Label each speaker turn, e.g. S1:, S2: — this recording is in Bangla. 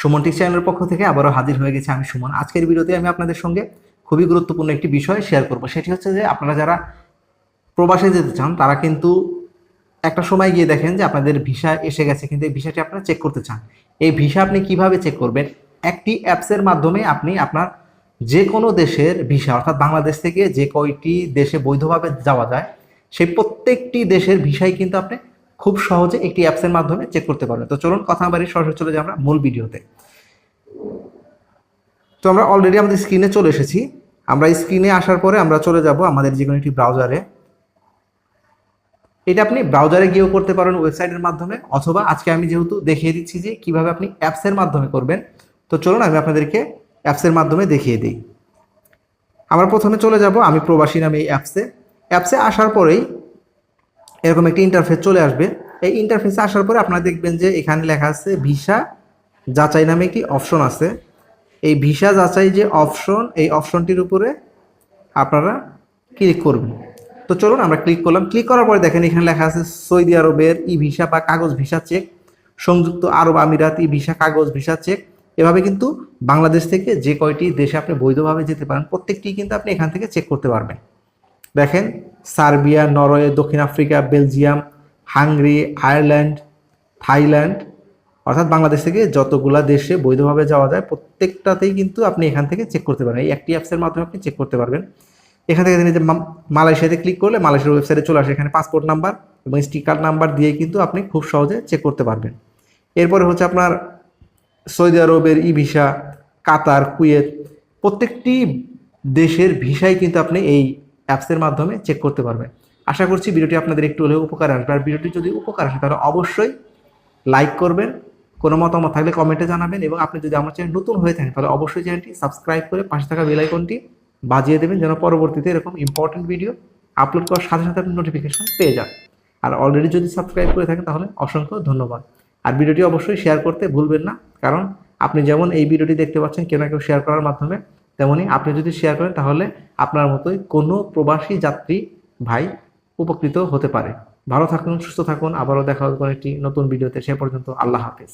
S1: সুমন টিক চ্যানেলের পক্ষ থেকে আবারও হাজির হয়ে গেছে আমি সুমন। আজকের ভিডিওতে আমি আপনাদের সঙ্গে খুবই গুরুত্বপূর্ণ একটি বিষয় শেয়ার করব। সেটি হচ্ছে যে আপনারা যারা প্রবাসে যেতে চান, তারা কিন্তু একটা সময় গিয়ে দেখেন যে আপনাদের ভিসা এসে গেছে, কিন্তু এই ভিসাটি আপনারা চেক করতে চান। এই ভিসা আপনি কীভাবে চেক করবেন? একটি অ্যাপসের মাধ্যমে আপনি আপনার যে কোনো দেশের ভিসা, অর্থাৎ বাংলাদেশ থেকে যে কয়টি দেশে বৈধভাবে যাওয়া যায়, সেই প্রত্যেকটি দেশের ভিসাই কিন্তু আপনি খুব সহজে একটি অ্যাপসের মাধ্যমে চেক করতে পারবেন। তো চলুন, কথা বাড়ি সরাসরি চলে যাই আমরা মূল ভিডিওতে তো আমরা অলরেডি আমাদের স্ক্রিনে চলে এসেছি। আমরা স্ক্রিনে আসার পরে আমরা চলে যাব আমাদের যে কোনো একটি ব্রাউজারে এটা আপনি ব্রাউজারে গিয়েও করতে পারেন ওয়েবসাইটের মাধ্যমে, অথবা আজকে আমি যেহেতু দেখিয়ে দিচ্ছি যে কীভাবে আপনি অ্যাপসের মাধ্যমে করবেন, তো চলুন আমি আপনাদেরকে অ্যাপসের মাধ্যমে দেখিয়ে দিই। আমরা প্রথমে চলে যাব আমি প্রবাসী নামে এই অ্যাপসে অ্যাপসে আসার পরেই এরকম একটি ইন্টারফেস চলে আসবে। এই ইন্টারফেসে আসার পরে আপনারা দেখবেন যে এখানে লেখা আছে ভিসা যাচাই নামে একটি অপশন আছে। এই ভিসা যাচাই যে অপশন এই অপশনটির উপরে আপনারা ক্লিক করবেন। তো চলুন আমরা ক্লিক করলাম। ক্লিক করার পরে দেখেন এখানে লেখা আছে সৌদি আরবের ই ভিসা বা কাগজ ভিসা চেক সংযুক্ত আরব আমিরাত ই ভিসা কাগজ ভিসা চেক এভাবে কিন্তু বাংলাদেশ থেকে যে কয়টি দেশে আপনি বৈধভাবে যেতে পারেন, প্রত্যেকটি কিন্তু আপনি এখান থেকে চেক করতে পারবেন। দেখেন সার্বিয়া, নরওয়ে, দক্ষিণ Africa, Belgium, Hungary, Ireland, Thailand, অর্থাৎ বাংলাদেশ থেকে যতগুলা দেশে বৈধভাবে যাওয়া যায়, প্রত্যেকটাতেই কিন্তু আপনি এখান থেকে চেক করতে পারবেন। এই একটি অ্যাপসের মাধ্যমে আপনি চেক করতে পারবেন। এখান থেকে যে মালয়েশিয়াতে ক্লিক করলে মালয়েশিয়ার ওয়েবসাইটে চলে আসে এখানে পাসপোর্ট নাম্বার এবং স্টিকার নাম্বার দিয়ে কিন্তু আপনি খুব সহজে চেক করতে পারবেন। এরপরে হচ্ছে আপনার সৌদি আরবের ই ভিসা কাতার, কুয়েত, প্রত্যেকটি দেশের ভিসাই কিন্তু আপনি এই অ্যাপসের মাধ্যমে চেক করতে পারবেন আশা করছি ভিডিওটি আপনাদের একটু হলেও উপকার আসবে। আর ভিডিওটি যদি উপকার আসে, তাহলে অবশ্যই লাইক করবেন। কোনো মতামত থাকলে কমেন্টে জানাবেন এবং আপনি যদি আমার চ্যানেল নতুন হয়ে থাকেন, তাহলে অবশ্যই চ্যানেলটি সাবস্ক্রাইব করে পাশে থাকা বেল আইকনটি বাজিয়ে দেবেন যেন পরবর্তীতে এরকম ইম্পর্টেন্ট ভিডিও আপলোড করার সাথে সাথে আপনি নোটিফিকেশন পেয়ে যান। আর অলরেডি যদি সাবস্ক্রাইব করে থাকেন, তাহলে অসংখ্য ধন্যবাদ। আর ভিডিওটি অবশ্যই শেয়ার করতে ভুলবেন না, কারণ আপনি যেমন এই ভিডিওটি দেখতে পাচ্ছেন, কেউ না কেউ শেয়ার করার মাধ্যমে তেমনি আপনি যদি শেয়ার করেন, তাহলে আপনার মতোই কোনো প্রবাসী যাত্রী ভাই উপকৃত হতে পারে। ভালো থাকুন, সুস্থ থাকুন। আবারও দেখা হবে একটি নতুন ভিডিওতে সে পর্যন্ত আল্লাহ হাফেজ।